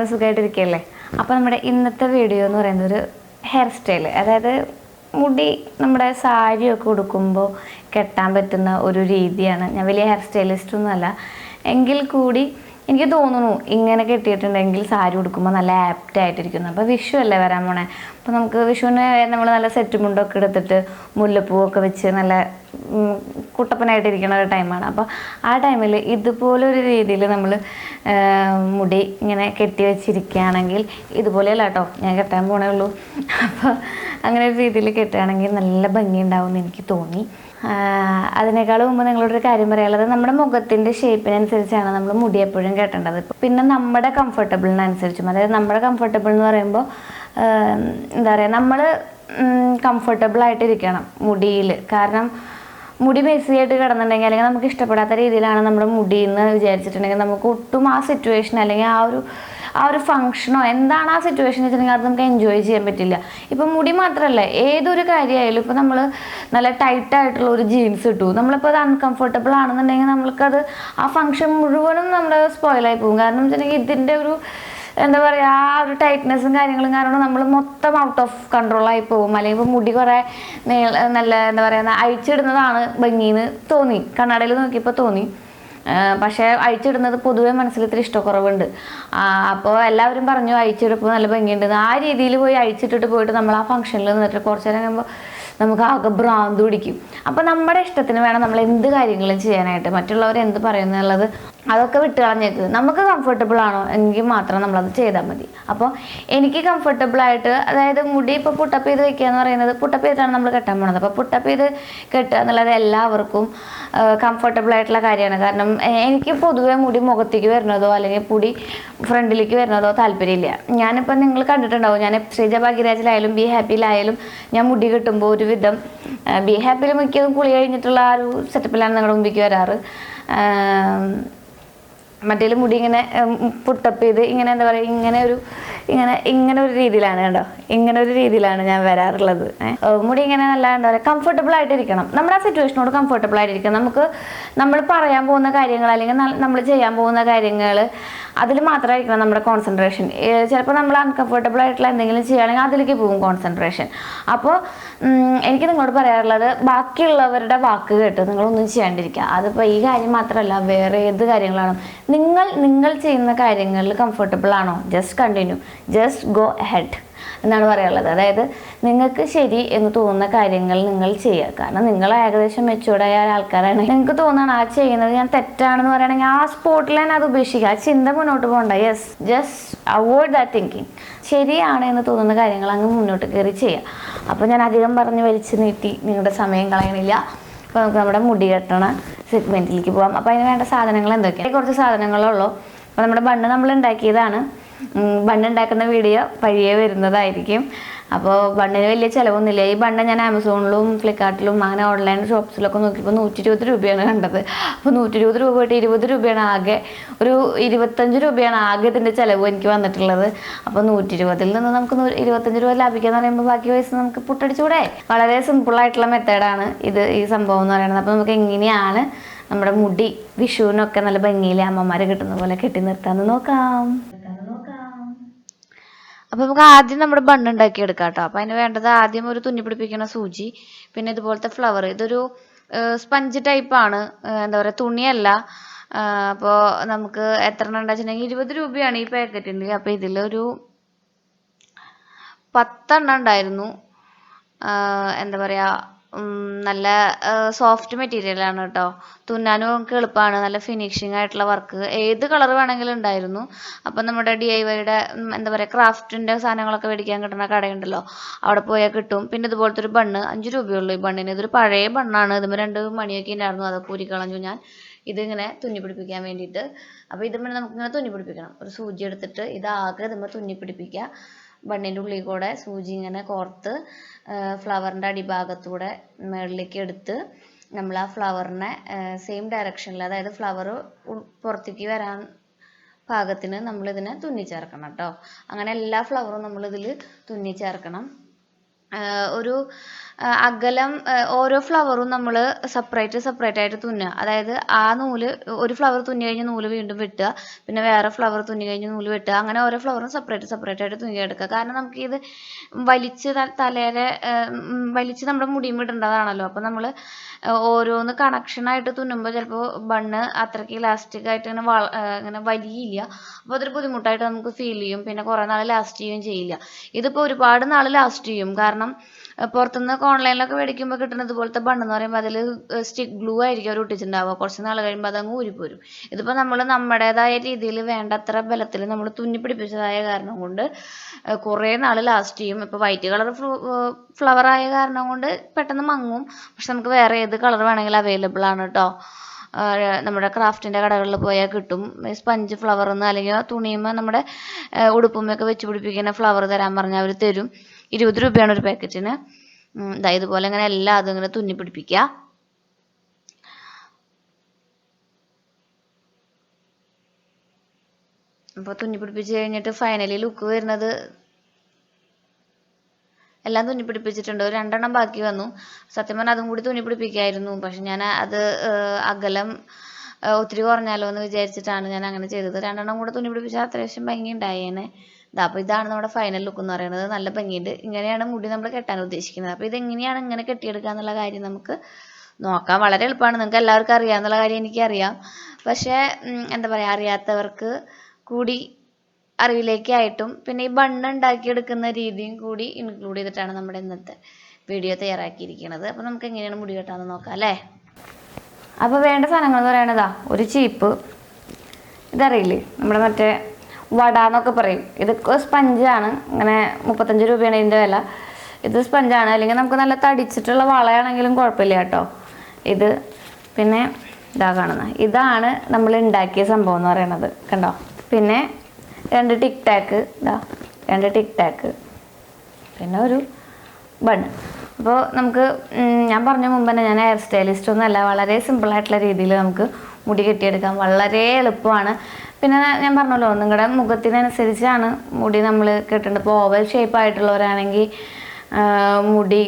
എല്ലാവരും സുഖമായിട്ടിരിക്കുകയല്ലേ അപ്പോൾ നമ്മുടെ ഇന്നത്തെ വീഡിയോ എന്ന് പറയുന്നത് ഒരു ഹെയർ സ്റ്റൈൽ അതായത് മുടി നമ്മുടെ സാരിയൊക്കെ ഉടുക്കുമ്പോൾ കെട്ടാൻ പറ്റുന്ന ഒരു രീതിയാണ്. ഞാൻ വലിയ ഹെയർ സ്റ്റൈലിസ്റ്റ് ഒന്നുമല്ല. എങ്കിൽ കൂടി എനിക്ക് തോന്നുന്നു ഇങ്ങനെ കെട്ടിയിട്ടുണ്ടെങ്കിൽ സാരി ഉടുക്കുമ്പോൾ നല്ല ആപ്റ്റ് ആയിട്ടിരിക്കുന്നു. അപ്പോൾ വിഷു അല്ലേ വരാൻ പോണേ? അപ്പോൾ നമുക്ക് വിഷുവിന് നമ്മൾ നല്ല സെറ്റ് മുണ്ടൊക്കെ എടുത്തിട്ട് മുല്ലപ്പൂവൊക്കെ വെച്ച് നല്ല കുട്ടപ്പനായിട്ടിരിക്കുന്ന ഒരു ടൈമാണ് അപ്പോൾ ആ ടൈമിൽ ഇതുപോലൊരു രീതിയിൽ നമ്മൾ മുടി ഇങ്ങനെ കെട്ടി വെച്ചിരിക്കുകയാണെങ്കിൽ ഇതുപോലെയല്ല കേട്ടോ ഞാൻ കെട്ടാൻ പോണേ ഉള്ളൂ. അപ്പോൾ അങ്ങനെ ഒരു രീതിയിൽ കെട്ടുകയാണെങ്കിൽ നല്ല ഭംഗി ഉണ്ടാവും എന്ന് എനിക്ക് തോന്നി. ആഹ് അതിനേക്കാളും മുമ്പ് നിങ്ങളോടൊരു കാര്യം പറയാനുള്ളത് നമ്മുടെ മുഖത്തിന്റെ ഷേപ്പിനനുസരിച്ചാണ് നമ്മൾ മുടി എപ്പോഴും കെട്ടേണ്ടത്. പിന്നെ നമ്മുടെ കംഫർട്ടബിളിനനുസരിച്ചും അതായത് നമ്മുടെ കംഫർട്ടബിൾ എന്ന് പറയുമ്പോൾ എന്താ പറയുക നമ്മൾ കംഫർട്ടബിൾ ആയിട്ടിരിക്കണം മുടിയിൽ കാരണം മുടി മെസ്സി ആയിട്ട് കിടന്നിട്ടുണ്ടെങ്കിൽ അല്ലെങ്കിൽ നമുക്ക് ഇഷ്ടപ്പെടാത്ത രീതിയിലാണ് നമ്മുടെ മുടി എന്ന് വിചാരിച്ചിട്ടുണ്ടെങ്കിൽ നമുക്ക് ഒട്ടും ആ സിറ്റുവേഷൻ അല്ലെങ്കിൽ ആ ഒരു ആ ഒരു ഫംഗ്ഷനോ എന്താണ് ആ സിറ്റുവേഷൻ വെച്ചിട്ടുണ്ടെങ്കിൽ അത് നമുക്ക് എൻജോയ് ചെയ്യാൻ പറ്റില്ല. ഇപ്പം മുടി മാത്രമല്ല ഏതൊരു കാര്യമായാലും ഇപ്പം നമ്മൾ നല്ല ടൈറ്റ് ആയിട്ടുള്ള ഒരു ജീൻസ് ഇട്ടു. നമ്മളിപ്പോൾ അത് അൺകംഫർട്ടബിൾ ആണെന്നുണ്ടെങ്കിൽ നമ്മൾക്കത് ആ ഫംഗ്ഷൻ മുഴുവനും നമ്മുടെ സ്പോയിലായി പോകും. കാരണം വെച്ചിട്ടുണ്ടെങ്കിൽ ഇതിന്റെ ഒരു എന്താ പറയുക ആ ഒരു ടൈറ്റ്നെസ്സും കാര്യങ്ങളും കാരണം നമ്മൾ മൊത്തം ഔട്ട് ഓഫ് കൺട്രോളായി പോകും. അല്ലെങ്കിൽ ഇപ്പോൾ മുടി കുറേ നല്ല എന്താ പറയുക അഴിച്ചിടുന്നതാണ് ഭംഗിന്ന് തോന്നി. കണ്ണാടയിൽ നോക്കിയപ്പോൾ തോന്നി. പക്ഷേ അഴിച്ചിടുന്നത് പൊതുവേ മനസ്സിൽ ഇത്തിരി ഇഷ്ടക്കുറവുണ്ട്. അപ്പോൾ എല്ലാവരും പറഞ്ഞു അഴിച്ചിടുമ്പോൾ നല്ല ഭംഗിയുണ്ടെന്ന് ആ രീതിയിൽ പോയി അഴിച്ചിട്ടിട്ട് പോയിട്ട് നമ്മൾ ആ ഫംഗ്ഷനിൽ നിന്നിട്ട് കുറച്ച് നേരം കഴിയുമ്പോൾ നമുക്ക് ആകെ ഭ്രാന്ത് പിടിക്കും. അപ്പോൾ നമ്മുടെ ഇഷ്ടത്തിന് വേണം നമ്മൾ എന്ത് കാര്യങ്ങളും ചെയ്യാനായിട്ട്. മറ്റുള്ളവർ എന്ത് പറയുന്നു എന്നുള്ളത് അതൊക്കെ വിട്ട് കളഞ്ഞേക്ക്. നമുക്ക് കംഫർട്ടബിൾ ആണോ? എങ്കിൽ മാത്രം നമ്മളത് ചെയ്താൽ മതി. അപ്പോൾ എനിക്ക് കംഫർട്ടബിൾ ആയിട്ട് അതായത് മുടി ഇപ്പോൾ പുട്ടപ്പ് ചെയ്ത് വെക്കുക എന്ന് പറയുന്നത് പുട്ടപ്പ് ചെയ്തിട്ടാണ് നമ്മൾ കെട്ടാൻ പോണത്. അപ്പോൾ പുട്ടപ്പ് ചെയ്ത് കെട്ടുക എന്നുള്ളത് എല്ലാവർക്കും കംഫർട്ടബിൾ ആയിട്ടുള്ള കാര്യമാണ്. കാരണം എനിക്ക് പൊതുവേ മുടി മുഖത്തേക്ക് വരുന്നതോ അല്ലെങ്കിൽ മുടി ഫ്രണ്ടിലേക്ക് വരുന്നതോ താല്പര്യമില്ല. ഞാനിപ്പോൾ നിങ്ങൾ കണ്ടിട്ടുണ്ടാവും ഞാൻ ശ്രീജ ഭാഗ്യരാജിലായാലും ബി ഹാപ്പിയിലായാലും ഞാൻ മുടി കിട്ടുമ്പോൾ ഒരുവിധം ബി ഹാപ്പിയിൽ മിക്കതും കുളി കഴിഞ്ഞിട്ടുള്ള ആ ഒരു സെറ്റപ്പിലാണ് നിങ്ങളുടെ മുമ്പിലേക്ക് വരാറ്. ആം, മറ്റേൽ മുടി ഇങ്ങനെ പുട്ടപ്പ് ചെയ്ത് ഇങ്ങനെ എന്താ പറയുക ഇങ്ങനെ ഒരു ഇങ്ങനെ ഇങ്ങനെ ഒരു രീതിയിലാണ് കേട്ടോ ഇങ്ങനെ ഒരു രീതിയിലാണ് ഞാൻ വരാറുള്ളത്. മുടി ഇങ്ങനെ നല്ല എന്താ പറയുക കംഫർട്ടബിൾ ആയിട്ടിരിക്കണം. നമ്മുടെ ആ സിറ്റുവേഷനോട് കംഫർട്ടബിൾ ആയിട്ടിരിക്കണം. നമുക്ക് നമ്മൾ പറയാൻ പോകുന്ന കാര്യങ്ങൾ അല്ലെങ്കിൽ നമ്മൾ ചെയ്യാൻ പോകുന്ന കാര്യങ്ങൾ അതിൽ മാത്രമായിരിക്കണം നമ്മുടെ കോൺസെൻട്രേഷൻ ചിലപ്പോൾ നമ്മൾ അൺകംഫർട്ടബിൾ ആയിട്ടുള്ള എന്തെങ്കിലും ചെയ്യുകയാണെങ്കിൽ അതിലേക്ക് പോകും കോൺസെൻട്രേഷൻ അപ്പോൾ എനിക്ക് നിങ്ങളോട് പറയാറുള്ളത് ബാക്കിയുള്ളവരുടെ വാക്ക് കേട്ട് നിങ്ങളൊന്നും ചെയ്യാണ്ടിരിക്കുക. അതിപ്പോൾ ഈ കാര്യം മാത്രമല്ല വേറെ ഏത് കാര്യങ്ങളാണ് നിങ്ങൾ നിങ്ങൾ ചെയ്യുന്ന കാര്യങ്ങളിൽ കംഫർട്ടബിൾ ആണോ? Just continue just go ahead എന്നാണ് പറയാനുള്ളത്. അതായത് നിങ്ങൾക്ക് ശരി എന്ന് തോന്നുന്ന കാര്യങ്ങൾ നിങ്ങൾ ചെയ്യുക. കാരണം നിങ്ങൾ ഏകദേശം മെച്ചൂർഡായ ആൾക്കാരാണ്. നിങ്ങൾക്ക് തോന്നണം ആ ചെയ്യുന്നത് ഞാൻ തെറ്റാണെന്ന് പറയുകയാണെങ്കിൽ ആ സ്പോട്ടിൽ തന്നെ അത് ഉപേക്ഷിക്കുക. ആ ചിന്ത മുന്നോട്ട് പോകണ്ട. Yes just avoid that thinking ശരിയാണ് എന്ന് തോന്നുന്ന കാര്യങ്ങൾ അങ്ങ് മുന്നോട്ട് കയറി ചെയ്യുക. അപ്പോൾ ഞാൻ അധികം പറഞ്ഞ് വലിച്ചു നീട്ടി നിങ്ങളുടെ സമയം കളയണില്ല. അപ്പോൾ നമുക്ക് നമ്മുടെ മുടി കെട്ടണ സെഗ്മെന്റിലേക്ക് പോകാം അപ്പോൾ അതിന് വേണ്ട സാധനങ്ങൾ എന്തൊക്കെയാണ്? കുറച്ച് സാധനങ്ങളുള്ളൂ അപ്പോൾ നമ്മുടെ ബണ്ണ് നമ്മൾ ഉണ്ടാക്കിയതാണ്. ഉം, ബണ്ണ് ഉണ്ടാക്കുന്ന വീഡിയോ പയ്യെ വരുന്നതായിരിക്കും. അപ്പോൾ ബണ്ണിന് വലിയ ചിലവൊന്നുമില്ല. ഈ ബണ്ണ് ഞാൻ ആമസോണിലും ഫ്ലിപ്കാർട്ടിലും അങ്ങനെ ഓൺലൈൻ ഷോപ്സിലൊക്കെ നോക്കിയപ്പോൾ നൂറ്റി ഇരുപത് രൂപയാണ് കണ്ടത്. അപ്പോൾ നൂറ്റി ഇരുപത് രൂപ പോയിട്ട് ഇരുപത് രൂപയാണ് ആകെ. ഒരു ഇരുപത്തഞ്ച് രൂപയാണ് ആകെ ഇതിന്റെ ചിലവ് എനിക്ക് വന്നിട്ടുള്ളത്. അപ്പോൾ നൂറ്റി ഇരുപതിൽ നിന്ന് നമുക്ക് ഇരുപത്തഞ്ച് രൂപ ലാഭിക്കാന്ന് പറയുമ്പോൾ ബാക്കി പൈസ നമുക്ക് പുട്ടടിച്ചുകൂടെ വളരെ സിമ്പിളായിട്ടുള്ള മെത്തേഡാണ് ഇത് ഈ സംഭവം എന്ന് പറയുന്നത്. അപ്പോൾ നമുക്ക് എങ്ങനെയാണ് നമ്മുടെ മുടി വിഷുവിനൊക്കെ നല്ല ഭംഗിയിൽ അമ്മമാർ കിട്ടുന്ന പോലെ കെട്ടി നിർത്താമെന്ന് നോക്കാം. അപ്പോൾ നമുക്ക് ആദ്യം നമ്മുടെ ബണ്ണ് ഉണ്ടാക്കി എടുക്കാം കേട്ടോ അപ്പോൾ അതിന് വേണ്ടത് ആദ്യം ഒരു തുന്നി പിടിപ്പിക്കുന്ന സൂചി പിന്നെ ഇതുപോലത്തെ ഫ്ലവർ ഇതൊരു സ്പഞ്ച് ടൈപ്പാണ് എന്താ പറയുക തുണിയല്ല. അപ്പോൾ നമുക്ക് എത്ര എണ്ണം ഉണ്ടാച്ചിട്ടുണ്ടെങ്കിൽ ഇരുപത് രൂപയാണ് ഈ പാക്കറ്റിന് അപ്പോൾ ഇതിലൊരു പത്തെണ്ണം ഉണ്ടായിരുന്നു. എന്താ പറയുക നല്ല സോഫ്റ്റ് മെറ്റീരിയലാണ് കേട്ടോ തുന്നാനും നമുക്ക് എളുപ്പമാണ് നല്ല ഫിനിഷിംഗ് ആയിട്ടുള്ള വർക്ക് ഏത് കളർ വേണമെങ്കിലും ഉണ്ടായിരുന്നു. അപ്പം നമ്മുടെ ഡി ഐ വൈയുടെ എന്താ പറയുക ക്രാഫ്റ്റിന്റെ സാധനങ്ങളൊക്കെ മേടിക്കാൻ കിട്ടുന്ന കടയുണ്ടല്ലോ. അവിടെ പോയാൽ കിട്ടും. പിന്നെ ഇതുപോലത്തെ ഒരു ബണ്ണ് അഞ്ച് രൂപയുള്ളൂ ഈ ബണ്ണിന്. ഇതൊരു പഴയ ബണ്ണാണ്. ഇതിന് രണ്ട് മണിയൊക്കെ ഉണ്ടായിരുന്നു. അതൊക്കെ ഊരിക്കളഞ്ഞു ഞാൻ. ഇതിങ്ങനെ തുന്നി പിടിപ്പിക്കാൻ വേണ്ടിയിട്ട്. അപ്പോൾ ഇതുമ്പോൾ നമുക്കിങ്ങനെ തുന്നി പിടിപ്പിക്കണം ഒരു സൂചി എടുത്തിട്ട് ഇതാകെ ഇതുമ്പോൾ തുന്നി പിടിപ്പിക്കുക ബണ്ണിന്റെ ഉള്ളിൽ കൂടെ സൂചി ഇങ്ങനെ കോർത്ത് ഫ്ലവറിന്റെ അടിഭാഗത്തൂടെ മുകളിലേക്ക് എടുത്ത് നമ്മൾ ആ ഫ്ലവറിനെ സെയിം ഡയറക്ഷനിൽ അതായത് ഫ്ലവർ പുറത്തേക്ക് വരാൻ പാകത്തിന് നമ്മളിതിനെ തുന്നി ചേർക്കണം കേട്ടോ. അങ്ങനെ എല്ലാ ഫ്ലവറും നമ്മളിതിൽ തുന്നി ചേർക്കണം ഒരു അകലം ഓരോ ഫ്ലവറും നമ്മൾ സെപ്പറേറ്റ് സെപ്പറേറ്റ് ആയിട്ട് തുന്നുക. അതായത് ആ നൂൽ ഒരു ഫ്ലവർ തുന്നി കഴിഞ്ഞ് നൂൽ വീണ്ടും വെട്ടുക. പിന്നെ വേറെ ഫ്ലവർ തുന്നി കഴിഞ്ഞ് നൂൽ വെട്ടുക. അങ്ങനെ ഓരോ ഫ്ലവറും സെപ്പറേറ്റ് സെപ്പറേറ്റ് ആയിട്ട് തുന്നി തുന്നിയെടുക്കുക കാരണം നമുക്ക് ഇത് വലിച്ച് ത- തലയിലെ ആ, ഉം, വലിച്ച് നമ്മുടെ മുടിയും ഇടേണ്ടതാണല്ലോ അപ്പം നമ്മൾ ഓരോന്ന് കണക്ഷനായിട്ട് തുന്നുമ്പോൾ ചിലപ്പോൾ ബണ്ണ് അത്രയ്ക്ക് ഇലാസ്റ്റിക് ആയിട്ട് ഇങ്ങനെ വള ഇങ്ങനെ വലിയില്ല. അപ്പോൾ അതൊരു ബുദ്ധിമുട്ടായിട്ട് നമുക്ക് ഫീൽ ചെയ്യും. പിന്നെ കുറേ നാൾ ലാസ്റ്റ് ചെയ്യുകയും ചെയ്യില്ല. ഇതിപ്പോൾ ഒരുപാട് നാൾ ലാസ്റ്റ് ചെയ്യും. കാരണം അഹ് പുറത്തുനിന്ന് ഓൺലൈനിലൊക്കെ മേടിക്കുമ്പോൾ കിട്ടുന്നത് പോലത്തെ ബണ്ണ് എന്ന് പറയുമ്പോൾ അതിൽ സ്റ്റിക്ക് ഗ്ലൂ ആയിരിക്കും അവർ ഒട്ടിച്ചിട്ടുണ്ടാവുക. കുറച്ച് നാൾ കഴിയുമ്പോൾ അതങ്ങ് ഊരിപ്പോരും. ഇതിപ്പോൾ നമ്മൾ നമ്മുടേതായ രീതിയിൽ വേണ്ടത്ര ബലത്തിൽ നമ്മൾ തുന്നി പിടിപ്പിച്ചതായ കാരണം കൊണ്ട് കുറേ നാൾ ലാസ്റ്റ് ചെയ്യും ഇപ്പോൾ വൈറ്റ് കളർ ഫ്ലവർ ആയ കാരണം കൊണ്ട് പെട്ടെന്ന് മങ്ങും. പക്ഷെ നമുക്ക് വേറെ ഏത് കളർ വേണമെങ്കിലും അവൈലബിൾ ആണ് കേട്ടോ നമ്മുടെ ക്രാഫ്റ്റിന്റെ കടകളിൽ പോയാൽ കിട്ടും. സ്പഞ്ച് ഫ്ലവർ എന്ന് അല്ലെങ്കിൽ തുണിയുമ്പോൾ നമ്മുടെ ഉടുപ്പുമ്മയൊക്കെ വെച്ച് പിടിപ്പിക്കുന്ന ഫ്ലവർ തരാൻ പറഞ്ഞാൽ അവർ തരും. ഇരുപത് രൂപയാണ് ഒരു പാക്കറ്റിന്. ഇതാ ഇതുപോലെ ഇങ്ങനെ എല്ലാം അതും ഇങ്ങനെ തുന്നി പിടിപ്പിക്കുക അപ്പോൾ തുന്നി പിടിപ്പിച്ച് കഴിഞ്ഞിട്ട് ഫൈനലി ലുക്ക് വരുന്നത് എല്ലാം തുന്നി പിടിപ്പിച്ചിട്ടുണ്ട്. രണ്ടെണ്ണം ബാക്കി വന്നു. സത്യം പറഞ്ഞാൽ അതും കൂടി തുന്നി പിടിപ്പിക്കായിരുന്നു. പക്ഷെ ഞാൻ അത് അകലം ഒത്തിരി കുറഞ്ഞാലോ എന്ന് വിചാരിച്ചിട്ടാണ് ഞാൻ അങ്ങനെ ചെയ്തത്. രണ്ടെണ്ണം കൂടെ തുന്നി പിടിപ്പിച്ചാൽ അത്യാവശ്യം ഭംഗി ഉണ്ടായേനെ അപ്പോൾ ഇതാണ് നമ്മുടെ ഫൈനൽ ലുക്ക് എന്ന് പറയുന്നത്. നല്ല ഭംഗിയുണ്ട്. ഇങ്ങനെയാണ് മുടി നമ്മൾ കെട്ടാൻ ഉദ്ദേശിക്കുന്നത്. അപ്പോൾ ഇതെങ്ങനെയാണ് ഇങ്ങനെ കെട്ടിയെടുക്കുക എന്നുള്ള കാര്യം നമുക്ക് നോക്കാം. വളരെ എളുപ്പമാണ്. നിങ്ങൾക്ക് എല്ലാവർക്കും അറിയാമെന്നുള്ള കാര്യം എനിക്കറിയാം. പക്ഷേ എന്താ പറയുക അറിയാത്തവർക്ക് കൂടി അറിവിലേക്കായിട്ടും പിന്നെ ഈ ബണ്ണ് ഉണ്ടാക്കിയെടുക്കുന്ന രീതിയും കൂടി ഇൻക്ലൂഡ് ചെയ്തിട്ടാണ് നമ്മുടെ ഇന്നത്തെ വീഡിയോ തയ്യാറാക്കിയിരിക്കുന്നത്. അപ്പോൾ നമുക്ക് എങ്ങനെയാണ് മുടി കെട്ടാന്ന് നോക്കാം അല്ലേ? അപ്പോൾ വേണ്ട സാധനങ്ങൾ എന്ന് പറയണതാ ഒരു ചീപ്പ്. ഇതറിയില്ലേ? നമ്മുടെ മറ്റേ വട എന്നൊക്കെ പറയും. ഇത് സ്പഞ്ചാണ്. ഇങ്ങനെ മുപ്പത്തഞ്ച് രൂപയാണ് ഇതിന്റെ വില. ഇത് സ്പഞ്ചാണ്. അല്ലെങ്കിൽ നമുക്ക് നല്ല തടിച്ചിട്ടുള്ള വളയാണെങ്കിലും കുഴപ്പമില്ല കേട്ടോ. ഇത് പിന്നെ ഇതാ കാണുന്നത് ഇതാണ് നമ്മൾ ഉണ്ടാക്കിയ സംഭവം എന്ന് പറയുന്നത് കണ്ടോ? പിന്നെ രണ്ട് ടിക് ടാക്ക്. ഇതാ രണ്ട് ടിക് ടാക്ക്. പിന്നെ ഒരു ബൺ അപ്പോൾ നമുക്ക് ഞാൻ പറഞ്ഞ മുമ്പ് തന്നെ ഞാൻ ഹെയർ സ്റ്റൈലിസ്റ്റ് ഒന്നുമല്ല. വളരെ സിമ്പിളായിട്ടുള്ള രീതിയിൽ നമുക്ക് മുടി കെട്ടിയെടുക്കാം. വളരെ എളുപ്പമാണ്. പിന്നെ ഞാൻ പറഞ്ഞല്ലോ നിങ്ങളുടെ മുഖത്തിനനുസരിച്ചാണ് മുടി നമ്മൾ കിട്ടേണ്ടത്. ഇപ്പോൾ ഓവൽ ഷേപ്പ് ആയിട്ടുള്ളവരാണെങ്കിൽ മുടി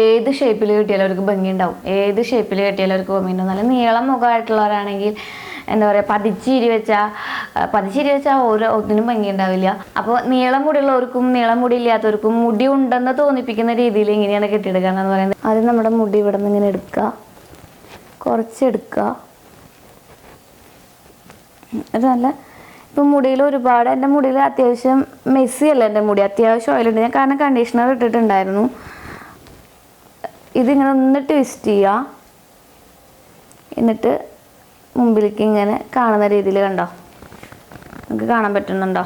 ഏത് ഷേപ്പിൽ കിട്ടിയാലും അവർക്ക് ഭംഗി ഉണ്ടാവും ഏത് ഷേപ്പിൽ കിട്ടിയാലും അവർക്ക് ഭംഗി ഉണ്ടാവും നല്ല നീളം മുഖമായിട്ടുള്ളവരാണെങ്കിൽ എന്താ പറയുക പതിച്ചിരി വെച്ചാൽ പതിച്ചിരി വെച്ചാൽ ഓരോ ഒന്നിനും ഭംഗി ഉണ്ടാവില്ല അപ്പോൾ നീളം മുടിയുള്ളവർക്കും നീളം മുടി ഇല്ലാത്തവർക്കും മുടി ഉണ്ടെന്ന് തോന്നിപ്പിക്കുന്ന രീതിയിൽ ഇങ്ങനെയാണ് കെട്ടിയെടുക്കുക എന്ന് പറയുന്നത്. ആദ്യം നമ്മുടെ മുടി ഇവിടെ നിന്ന് ഇങ്ങനെ എടുക്കുക. കുറച്ചെടുക്കുക ഇത് നല്ല ഇപ്പം മുടിയിൽ ഒരുപാട് എന്റെ മുടിയിൽ അത്യാവശ്യം മെസ്സി അല്ല എന്റെ മുടി. അത്യാവശ്യം ഓയിലുണ്ട് ഞാൻ കാരണം കണ്ടീഷണർ ഇട്ടിട്ടുണ്ടായിരുന്നു. ഇതിങ്ങനെ ഒന്ന് ട്വിസ്റ്റ് ചെയ്യുക എന്നിട്ട് മുമ്പിലേക്ക് ഇങ്ങനെ കാണുന്ന രീതിയിൽ കണ്ടോ? നിങ്ങൾക്ക് കാണാൻ പറ്റുന്നുണ്ടോ?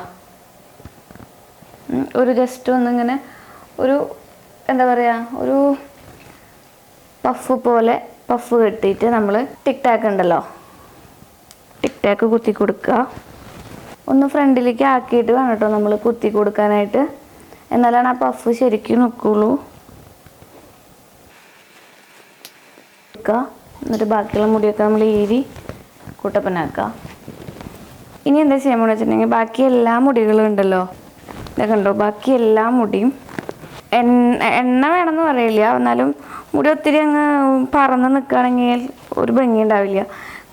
ഒരു ജസ്റ്റ് ഒന്നിങ്ങനെ ഒരു എന്താ പറയുക ഒരു പഫ് പോലെ പഫ് കെട്ടിയിട്ട് നമ്മൾ ടിക്ടാക്ക് ഉണ്ടല്ലോ? ടിക് കുത്തി കൊടുക്കുക. ഒന്ന് ഫ്രണ്ടിലേക്ക് ആക്കിയിട്ട് വേണം കേട്ടോ നമ്മൾ കുത്തി കൊടുക്കാനായിട്ട്. എന്നാലാണ് ആ പഫ് ശരിക്കും നിൽക്കുള്ളൂ എന്നിട്ട് ബാക്കിയുള്ള മുടിയൊക്കെ നമ്മൾ ഈരി കൂട്ടപ്പനാക്കുക. ഇനി എന്താ ചെയ്യാൻ വെച്ചിട്ടുണ്ടെങ്കിൽ ബാക്കി എല്ലാ മുടികളും ഉണ്ടല്ലോ. ഇതൊക്കെ ഉണ്ടോ ബാക്കി എല്ലാ മുടിയും എണ്ണ എണ്ണ വേണമെന്ന് പറയില്ല. എന്നാലും മുടി ഒത്തിരി അങ്ങ് പറന്ന് നിൽക്കുകയാണെങ്കിൽ ഒരു ഭംഗി ഉണ്ടാവില്ല.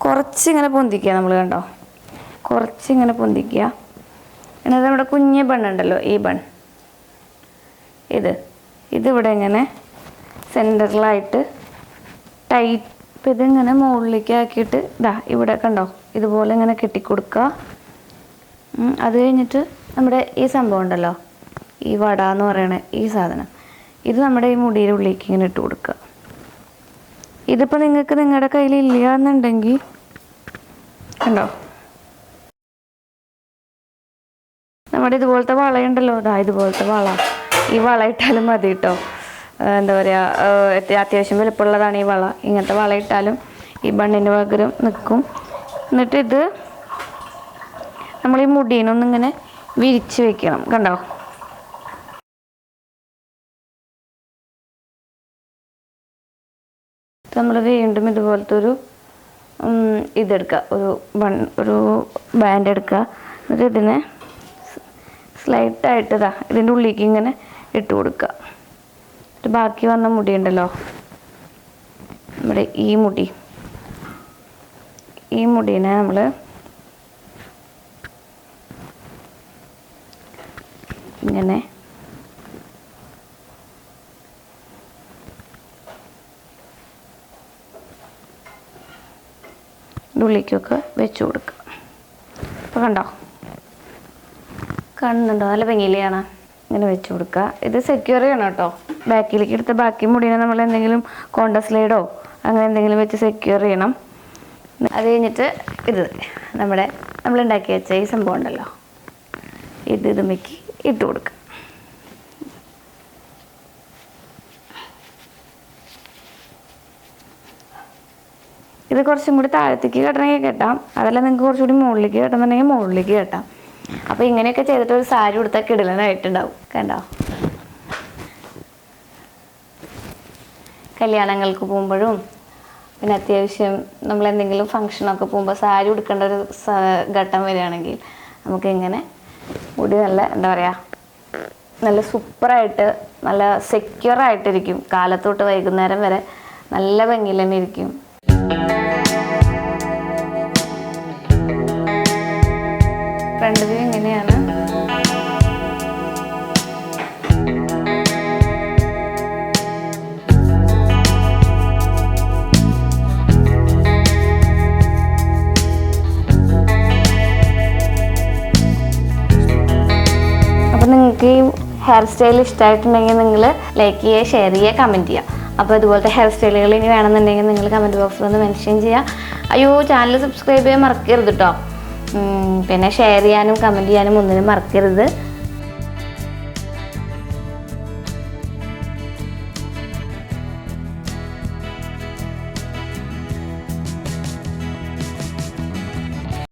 കുറച്ച് ഇങ്ങനെ പൊന്തിക്കുക നമ്മൾ കണ്ടോ? കുറച്ച് ഇങ്ങനെ പൊന്തിക്കുക. എന്നിട്ട് നമ്മുടെ കുഞ്ഞ് ബണ്ണുണ്ടല്ലോ ഈ ബൺ ഇത്. ഇതിവിടെ ഇങ്ങനെ സെന്ററിലായിട്ട് ടൈറ്റ് ഇപ്പം ഇതിങ്ങനെ മുകളിലേക്ക് ആക്കിയിട്ട് ഇതാ ഇവിടെ കണ്ടോ? ഇതുപോലെ ഇങ്ങനെ കെട്ടിക്കൊടുക്കുക. അത് കഴിഞ്ഞിട്ട് നമ്മുടെ ഈ സംഭവം ഉണ്ടല്ലോ ഈ വട എന്ന് പറയണ ഈ സാധനം. ഇത് നമ്മുടെ ഈ മുടിയുടെ ഉള്ളിലേക്ക് ഇങ്ങനെ ഇട്ട് കൊടുക്കുക. ഇതിപ്പോൾ നിങ്ങൾക്ക് നിങ്ങളുടെ കയ്യിൽ ഇല്ല എന്നുണ്ടെങ്കിൽ ഉണ്ടോ നമ്മുടെ ഇതുപോലത്തെ വളയുണ്ടല്ലോ. ഇതാ ഇതുപോലത്തെ വള. ഈ വള ഇട്ടാലും മതി കേട്ടോ എന്താ പറയുക അത്യാവശ്യം വലുപ്പമുള്ളതാണ് ഈ വള. ഇങ്ങനത്തെ വള ഇട്ടാലും ഈ ബണ്ണിന് പകരം നിൽക്കും എന്നിട്ട് ഇത് നമ്മൾ ഈ മുടീനൊന്നിങ്ങനെ വിരിച്ച് വെക്കണം. കണ്ടോ? നമ്മൾ വീണ്ടും ഇതുപോലത്തെ ഒരു ഇതെടുക്കുക ഒരു വൺ ഒരു ബാൻഡ് എടുക്കുക എന്നിട്ട് ഇതിനെ സ്ലൈറ്റായിട്ട് ഇതാ ഇതിന്റെ ഉള്ളിലേക്ക് ഇങ്ങനെ ഇട്ട് കൊടുക്കുക എന്നിട്ട് ബാക്കി വന്ന മുടി ഉണ്ടല്ലോ നമ്മുടെ ഈ മുടി. ഈ മുടീനെ നമ്മൾ ഇങ്ങനെ ഉള്ളിക്കൊക്കെ വെച്ച് കൊടുക്കുക അപ്പോൾ കണ്ടോ? കാണുന്നുണ്ടോ നല്ല ഭംഗിയിൽ ഇങ്ങനെ വെച്ച് കൊടുക്കുക. ഇത് സെക്യൂർ ചെയ്യണം കേട്ടോ. ബാക്കിലേക്ക് എടുത്ത ബാക്കി മുടിനെ നമ്മൾ എന്തെങ്കിലും കോണ്ടസ്ലൈഡോ അങ്ങനെ എന്തെങ്കിലും വെച്ച് സെക്യൂർ ചെയ്യണം. അത് കഴിഞ്ഞിട്ട് ഇത് നമ്മുടെ നമ്മൾ ഉണ്ടാക്കി വെച്ച ഈ സംഭവം ഉണ്ടല്ലോ. ഇത് ഇതുമ്മയ്ക്ക് ഇട്ട് കൊടുക്കുക. ഇത് കുറച്ചും കൂടി താഴത്തേക്ക് കെട്ടണമെങ്കിൽ കെട്ടാം. അതല്ല നിങ്ങൾക്ക് കുറച്ചുകൂടി മുകളിലേക്ക് കെട്ടണമെന്നുണ്ടെങ്കിൽ മുകളിലേക്ക് കെട്ടാം. അപ്പോൾ ഇങ്ങനെയൊക്കെ ചെയ്തിട്ട് ഒരു സാരി കൊടുത്താൽ കിടലനായിട്ടുണ്ടാവും. കണ്ടോ? കല്യാണങ്ങൾക്ക് പോകുമ്പോഴും പിന്നെ അത്യാവശ്യം നമ്മൾ എന്തെങ്കിലും ഫംഗ്ഷനൊക്കെ പോകുമ്പോൾ സാരി ഉടുക്കേണ്ട ഒരു ഘട്ടം വരികയാണെങ്കിൽ നമുക്ക് ഇങ്ങനെ മുടി നല്ല എന്താ പറയുക നല്ല സൂപ്പറായിട്ട് നല്ല സെക്യൂർ ആയിട്ടിരിക്കും കാലത്തോട്ട് വൈകുന്നേരം വരെ നല്ല ഭംഗിയിൽ തന്നെ ഇരിക്കും. ഫ്രണ്ട് വ്യൂ ഇങ്ങനെയാണ് അപ്പോൾ നിങ്ങൾക്ക് ഈ ഹെയർ സ്റ്റൈൽ ഇഷ്ടമായിട്ടുണ്ടെങ്കിൽ നിങ്ങൾ ലൈക്ക് ചെയ്യുക ഷെയർ ചെയ്യുക കമന്റ് ചെയ്യുക. അപ്പോൾ ഇതുപോലത്തെ ഹെയർ സ്റ്റൈലുകൾ ഇനി വേണമെന്നുണ്ടെങ്കിൽ നിങ്ങൾ കമന്റ് ബോക്സിൽ ഒന്ന് മെൻഷൻ ചെയ്യുക. അയ്യോ ചാനൽ സബ്സ്ക്രൈബ് ചെയ്യാൻ മറക്കരുത് കേട്ടോ പിന്നെ ഷെയർ ചെയ്യാനും കമന്റ് ചെയ്യാനും ഒന്നിനും മറക്കരുത്.